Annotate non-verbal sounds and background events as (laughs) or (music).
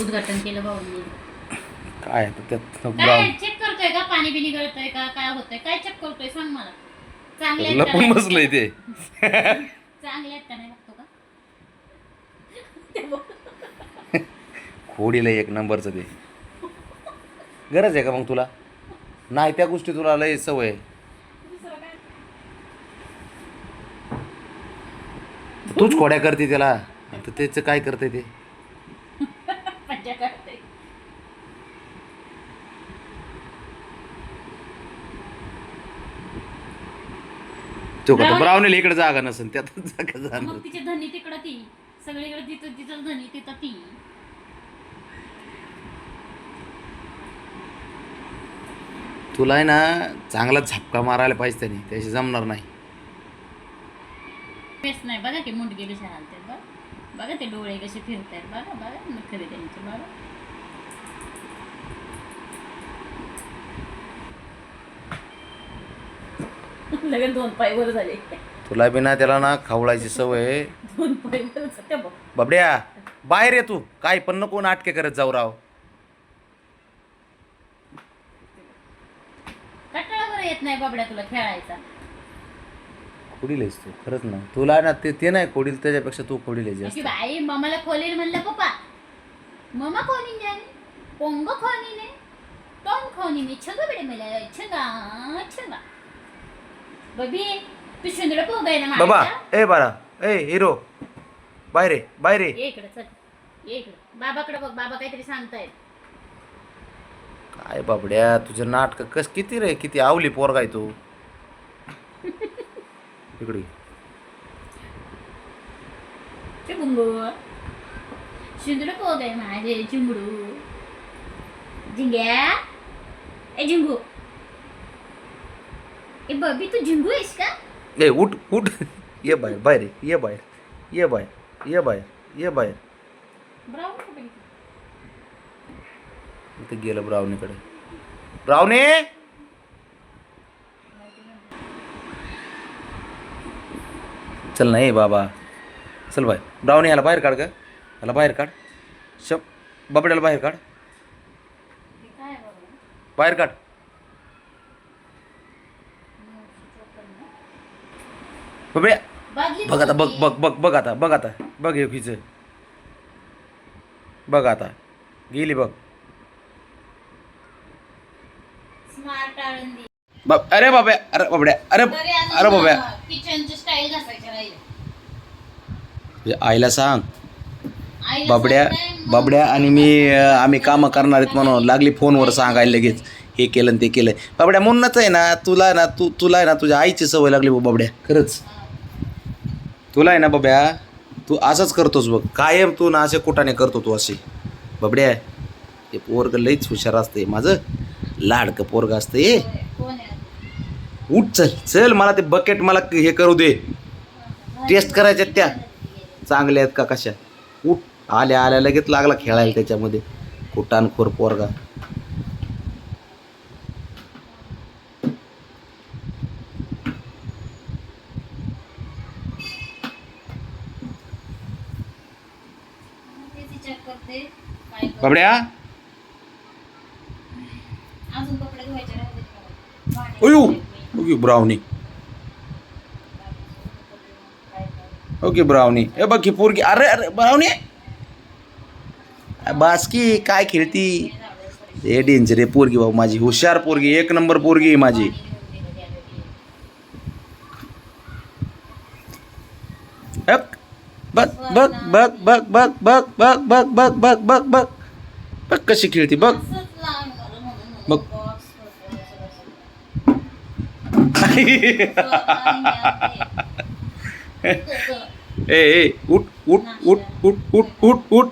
उद्घाटन केलं भाऊंनी. काय आता त्यात काय ब्राऊन चेक करतोय का? पाणी बिनी गळतंय का? काय होतंय? काय चेक करतोय? सांग मला. चांगले आहेत का लपून नाही? बसलंय ते चांगले आहेत का नाही का? खोडीला एक नंबरचं ते. गरज आहे का मग तुला? नाही त्या गोष्टी तुला लय सवय आहे. तूच खोड्या करते त्याला. आता त्याचं काय करते ते मज्जा करतोय तो का ब्राऊनीला इकडे जागा नसेल त्यात जागा मग जाणार. तिची धनी तिकडं ती. सगळीकडे तिथं तिचं धनी तिथं ती. तुला आहे ना चांगला झपका मारायला पाहिजे त्याने त्याशी जमणार नाही. बेस नाही बघा की मुंडगे कशा हालतात बघा बघा ते डोळे कसे फिरतात बघा बघा नखरे त्यांचे बघा. (laughs) लगेच दोन पाय वर झाले. तुला बी ना त्याला ना खवळायची सवय आहे. दोन पाय वर झाले. बघ. बाबड्या बाहेर ये तू. काय पण नको नाटके करत जाऊ राव. कटाळावर येत नाही बाबड्या तुला खेळायचा. खोडील तू खरंच ना. तुला ना ते ते नाही खोडील त्याच्यापेक्षा तू खोडील अशी जास्त. बाई मम्माला खोलील म्हणलं पप्पा. मम्मा खोनी जाने पोंग खोनी ने खोनी ने छग बडे मला छगा छगा. बबी तू ना बाबा? ए बारा ए हिरो बाहेर ये बाहेर ये. ये इकडे चल. ये इकडे. बाबाकडे बघ बाबा काहीतरी सांगतायत. काय बाबड्या तुझं नाटक कस किती रे किती आवली पोरगाय तू. (laughs) इकडे ये. चिंगू शुंदर पोग आहे माझे चिंगडू झिंग्या. ए झिंगू. ए बबी तू झिंगू आहेस का ए उठ उठ ये बाहेर बाहेर ये. ये बाहेर ये बाहेर ये बाहेर ये बाहेर कुठे गेली? ब्रावणीकडे ब्रावणे चल नाही बाबा चल बाय ब्रावणी ह्याला बाहेर काढ का ह्याला बाहेर काढ शप बाबड्याला बाहेर काढ हे? बाहेर काढ बादली बघ आता बघ. बघ बघ बघ आता बघ आता. बघ हे खिच बघ आता. गेली बघ. आळंदी बाब अरे बाब्या अरे बाबड्या अरे अरे बाब्या म्हणजे आईला सांग. बाबड्या. बाबड्या आणि मी आम्ही कामं करणार आहेत म्हणून. लागली फोनवर सांगायला लगेच. हे केलं ते केलं. बाबड्या म्हणूनच आहे ना तुला ना तू तुला आहे ना तुझ्या आईची सवय लागली बाबड्या. खरंच. तुला आहे ना बाब्या तू असंच करतोस बघ. कायम तू ना असे कुठाने करतो तू असे. बाबड्या हे पोरग लईच हुशार असते माझं लाडकं पोरग असते? उठ चल. चल मला ते बकेट मला हे करू दे. टेस्ट करायच्या त्या. चांगल्या आहेत का कशा? उठ. आल्या आल्या लगेच लागला खेळायला त्याच्यामध्ये. कुटानखोर पोरगा. तेच विचार करते. काय करू? बाबड्या अजून कपडे धुवायचे राहिले का? भांडे अयो! घासायचे मी. Okay brownie. काय? Okay brownie. ए बघ पोरगी. अरे अरे ब्राउनी! बासकी काय खेळती? हे डेंजर आहे पोरगी बाबा माझी. हुशार पोरगी एक नंबर पोरगी आहे माझी. बघ बघ बघ बघ बघ बघ बघ बघ कशी खेळती बघ असंच लहान झालं म्हणून मला बघ. box वगैरे सगळं सगळं. ए ए उठ उठ उठ